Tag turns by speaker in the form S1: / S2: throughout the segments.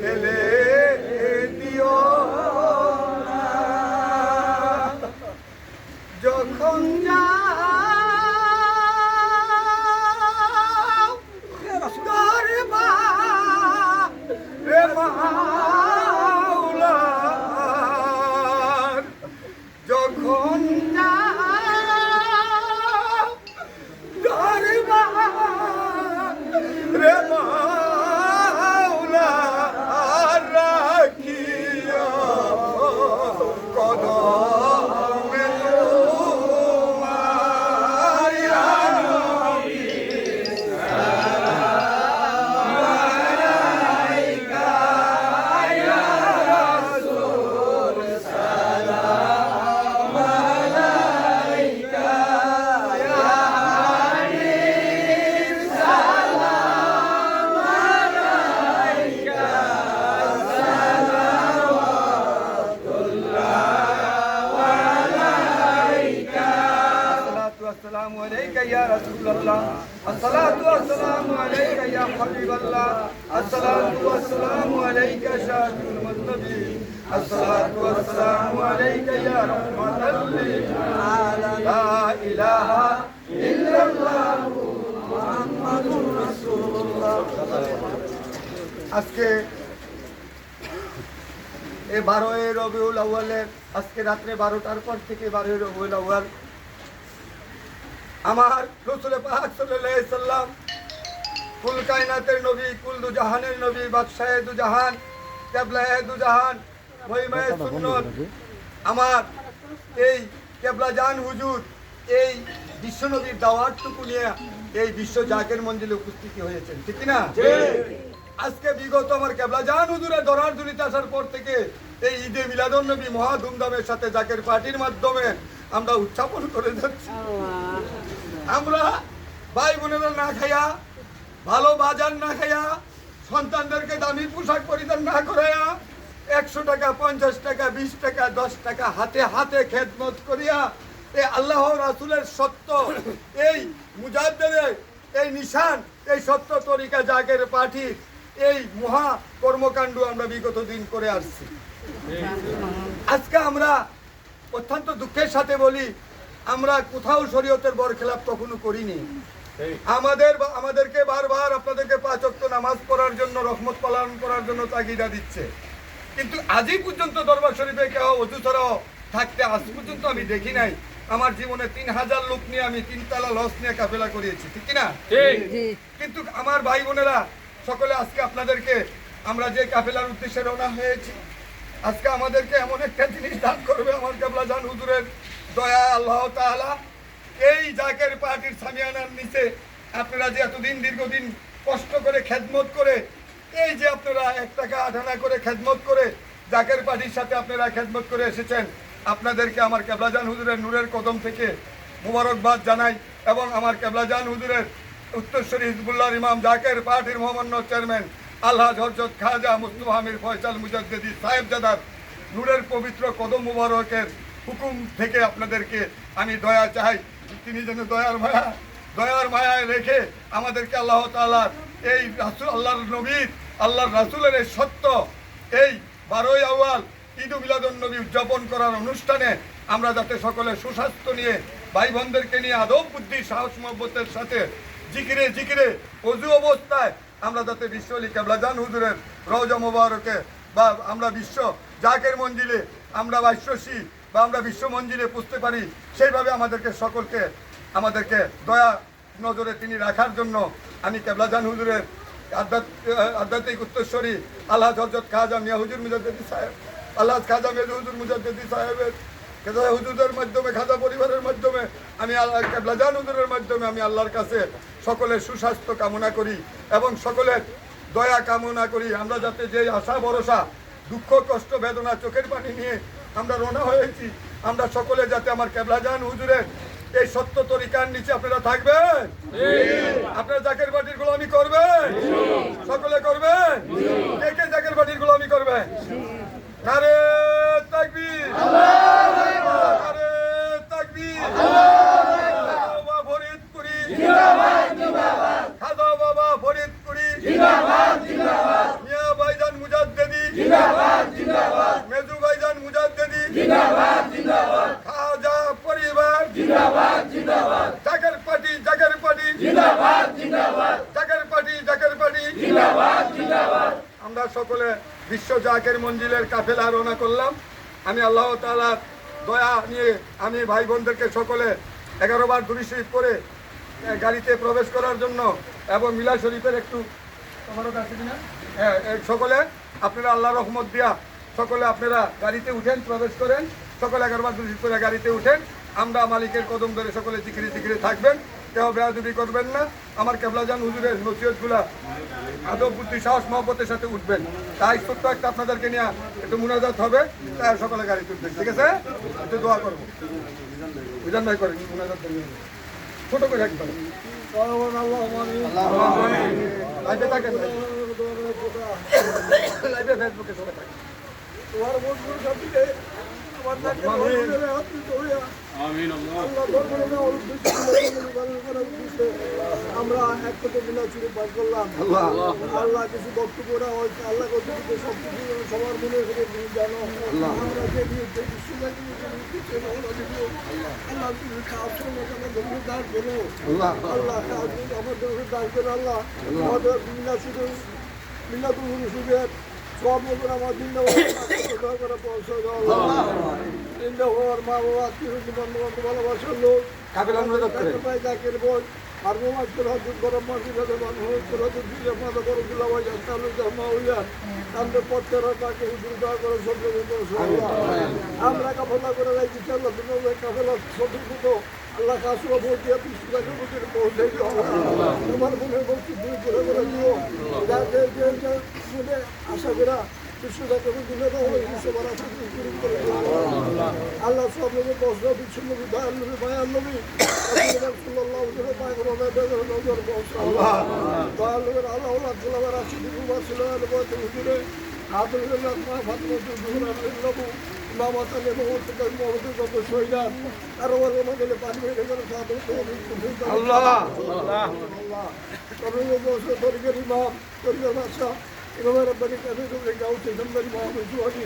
S1: ফেলে দিও الصلاة والسلام عليك يا حبيب الله الصلاة والسلام عليك شافي المذنبين الصلاة والسلام عليك يا رحمة للعالمين لا إله إلا الله محمد رسول الله আজকে এই বারোই রবিউল আউ্বালের আজকে রাত্রে বারোটার পর থেকে বারোই রবিউল আউ্বাল আমার রসুল পাক সাল্লাল্লাহু সাল্লাম কুল কায়নাতের নবী কুল দু জাহানের নবী বাদশাহে দু জাহান কেবলায়ে দু জাহান মহিমায়ে সুন্নত। আমার এই কেবলা জান হুজুর এই বিশ্ব নবীর দাওয়াতটুকু নিয়ে এই বিশ্ব জাকের মঞ্জিলে উপস্থিতি হয়েছেন ঠিক না আজকে বিগত আমার কেবলা জান হুজুরের দরার দুলিতে আসার পর থেকে এই ঈদে মিলাদুন নবী মহা ধুমধামের সাথে জাকের পার্টির মাধ্যমে আমরা উদযাপন করে যাচ্ছি। আমরা ভাই বোনেরা না খাইয়া, ভালো বাজার না খাইয়া, সন্তানদেরকে দামি পোশাক পরিধান না করাইয়া, একশো টাকা, পঞ্চাশ টাকা, বিশ টাকা, দশ টাকা, হাতে হাতে খেদমত করিয়া এই আল্লাহ রাসুলের সত্য, এই মুজাদ্দের এই নিশান, এই সত্য তরিকা জাগের পাঠি, এই মহা কর্মকাণ্ড আমরা বিগত দিন করে আসছি। আজকে আমরা অত্যন্ত দুঃখের সাথে বলি আমরা কোথাও শরীয়তের বরখেলাপ কখনো করিনি। আমাদের আমাদেরকে বারবার আপনাদেরকে পাঁচ ওয়াক্ত নামাজ পড়ার জন্য রহমত পালন করার জন্য তাগিদা দিচ্ছে। কিন্তু আজই পর্যন্ত দরবার শরীফে কেউ অজু ছাড়াও থাকতে আজ পর্যন্ত আমি দেখি নাই। আমার জীবনে তিন হাজার লোক নিয়ে আমি তিনতলা লস নিয়ে কাফেলা করিয়েছি ঠিক না কিন্তু আমার ভাই বোনেরা সকলে আজকে আপনাদেরকে আমরা যে কাফেলার উদ্দেশ্যে রওনা হয়েছি আজকে আমাদেরকে এমন একটা জিনিস দান করবে আমার কাবলা জান হুজুরের। দয়া আল্লাহ তাআলা। এই জাকের পার্টির সামিয়ানার নিচে আপনারা যে এতদিন, দীর্ঘদিন কষ্ট করে খেদমত করে, এই যে আপনারা এক টাকা আট আনা করে খেদমত করে জাকের পার্টির সাথে আপনারা খেদমত করে এসেছেন, আপনাদেরকে আমার কেবলাজান হুজুরের নূরের কদম থেকে মুবারকবাদ জানাই এবং আমার কেবলাজান হুজুরের উত্তরশ্বরী হিজবুল্লাহ ইমাম জাকের পার্টির মহামান্য চেয়ারম্যান আল্লাহ হরজত খাজা মুস্তফা আমির ফয়সাল মুজাদ্দেদি সাহেবজাদার নূরের পবিত্র কদম মুবারকের হুকুম থেকে আপনাদেরকে আমি দয়া চাই। তিনি যেন দয়ার মায়া, দয়ার মায়ায় রেখে আমাদেরকে আল্লাহ তাআলার এই রাসুল, আল্লাহর নবীর আল্লাহর রাসুলের এই সত্য, এই বারোই আউয়াল ঈদ নবী উদযাপন করার অনুষ্ঠানে আমরা যাতে সকলে সুস্বাস্থ্য নিয়ে ভাই বোনদেরকে নিয়ে আদব, বুদ্ধি, সাহস, মহব্বতের সাথে জিকিরে জিকিরে অজু অবস্থায় আমরা যাতে বিশ্ব আলী কেবলাজান হুজুরের রওজা মোবারকে বা আমরা বিশ্ব জাকের মঞ্জিলে আমরা বাস্যসী বা আমরা বিশ্ব মঞ্জিলে পুষতে পারি, সেইভাবে আমাদেরকে সকলকে, আমাদেরকে দয়া নজরে তিনি রাখার জন্য আমি কেবলাজান হুজুরের আধ্যাত্মিক উত্তরস্বরী আল্লাহ হজরত খাজা মিয়া হুজুর মুজাদ্দিদি সাহেব আল্লাহ খাজা মিয়া হুজুর মুজাদ্দিদি সাহেবের খাজা হুজুরের মাধ্যমে, খাজা পরিবারের মাধ্যমে আমি আল্লাহ কেবলাজান হুজুরের মাধ্যমে আমি আল্লাহর কাছে সকলের সুস্বাস্থ্য কামনা করি এবং সকলের দয়া কামনা করি। আমরা যাতে যে আশা ভরসা দুঃখ, কষ্ট, বেদনা, চোখের পানি নিয়ে আমরা রওনা হয়েছি। আমরা সকলে যাতে আমার কেবলা যান হুজুরের এই সত্য তরিকার নিচে আপনারা থাকবেন আপনারা জাকের বাটির গোলামি করবেন সকলে করবেন কে কে জাকের বাটির গোলামি করবেন নারে তাকবীর নারে তাকবীর বাবা ফরিদপুরি খাজা বাবা ফরিদপুরি মিয়া ভাইজান মুজাদ্দেদি মেজু ভাইজান মুজাদ্দেদি খাজা পরিবার জাগের পার্টি জাগের পার্টি জাগের পার্টি জাগের পার্টি আমরা সকলে বিশ্ব জাকের মঞ্জিলের কাফেলা রওনা করলাম। আমি আল্লাহ তাআলার দয়া নিয়ে আমি ভাই বোনদেরকে সকলে এগারো বার দুরি শরীফ করে গাড়িতে প্রবেশ করার জন্য এবং মিলা শরীফের একটু তোমারও কাছে কিনা? হ্যাঁ সকলে আপনারা আল্লাহ রহমত দিয়া সকলে আপনারা গাড়িতে উঠেন প্রবেশ করেন। সকলে এগারো বার দুরি শরীফ করে গাড়িতে উঠেন। আমরা মালিকের কদম ধরে সকলে জিকিরে জিকিরে থাকবেন কেউ বেয়াদুবি করবেন না। আমার কেবলাজান হুজুরের নসিহতগুলা আদব বুদ্ধি, সাহস, মহব্বতের সাথে উঠবেন। তাই ছোট্ট একটা আপনাদেরকে নিয়ে একটু মুনাজাত হবে, তাই সকলে গাড়ি তুলবেন। ঠিক আছে? একটু দোয়া করব। বুঝান ভাই করেন, মুনাজাত ছোট করে একদম লাইভে থাকেন। লাইভে ফেসবুকে
S2: আমরা এক কোটি মিলা চুরি পাস করলাম আল্লাহ কিছু বক্তব্য হয়েছে আল্লাহ কত কিছু সব কিছু সবার মনে করে তুমি জানো আমরা যে দিয়েছে বিশ্বব্যাপী আল্লাহ তুমি খাওয়ার সময় আমাদের ধরে দাঁড় করো আল্লাহ খাওয়ার আমাদের ধরে দাঁড় করো আল্লাহ আমাদের মিলা শুধু মিলা মতন আমার দিন করে পৌঁছে দাও দিন হওয়ার মা বাবা আত্মীয় বন্ধু বান্ধব ভালোবাসার লোক। জাকের বই আর মোমাজ করে হজুর গরম মাসি করে মানুষ করে হজুর দিলে মাথা করে গুলা ভাই চালু জামা হইয়া তাদের পথের তাকে হুজুর দেওয়া করে সব আমরা কাফলা করে রাখছি চাল্লা তুমি কাফলা সঠিক মতো আল্লাহ কাসুয়া ভোট দিয়ে পিছু তাকে বুঝে পৌঁছে দিও তোমার মনে বলছি দুই করে করে দিও যাতে যে যে শুনে আশা করা বিশ্ব তাকে বুঝলে তো হলো বিশ্ব বারা করে দিও আল্লাহ সব লোকে কষ্ট দিচ্ছিল দয়াল নবী মায়াল নবী সাল্লাল্লাহু আলাইহি ওয়া সাল্লাম নজর বস আল্লাহ দয়াল নবী আল্লাহ আল্লাহ সাল্লাল্লাহু আলাইহি ওয়া সাল্লাম বলতে হুজুরে আদুল্লাহ মা ফাতিমা জুহরা নবু বাবা কাজ বহুত কত শহীদান আর ওর মধ্যে পানি হয়ে গেল
S1: আল্লাহ
S2: তরিকের ইমাম তরিকের বাদশাহ ইমাম রব্বানি তুমি গাউতে নম্বর মোহাম্মদ সুহানি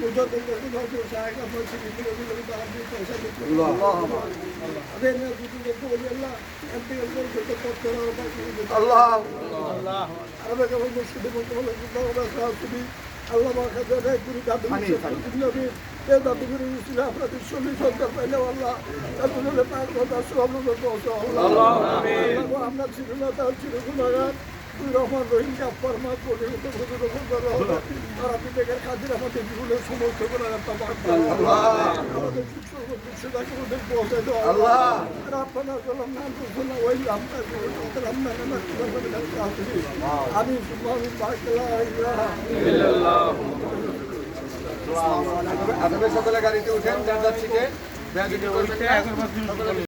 S2: মুজাদ ইল্লাহি গাউতে সাহেব আপনার থেকে দিলে দিলে তো আপনি পয়সা দিতে আদে না দুটো দেখো বলি আল্লাহ
S1: আল্লাহ
S2: আল্লাহ গুরু দাদু নবী এ দাদু গুরু ছিল আপনাদের সঙ্গে সন্তান পাইলে আল্লাহ তাদের পাক কথা সব আল্লাহ আমরা ছিল না তার ছিল গুণাগার রহমান রহিম গাফার মা আর আপনি দেখেন কাজের আমাদের জীবনের সমস্ত গুণাগার তা পাক আমাদের শিক্ষক ওদের পৌঁছে দাও
S1: আল্লাহ
S2: আর আপনারা বললাম নাম তো শোনা ওই আমরা আমরা না আমি সুবহান বাকলা ইলাহা
S1: আপনাদের সকলে গাড়িতে উঠেন যার থেকে।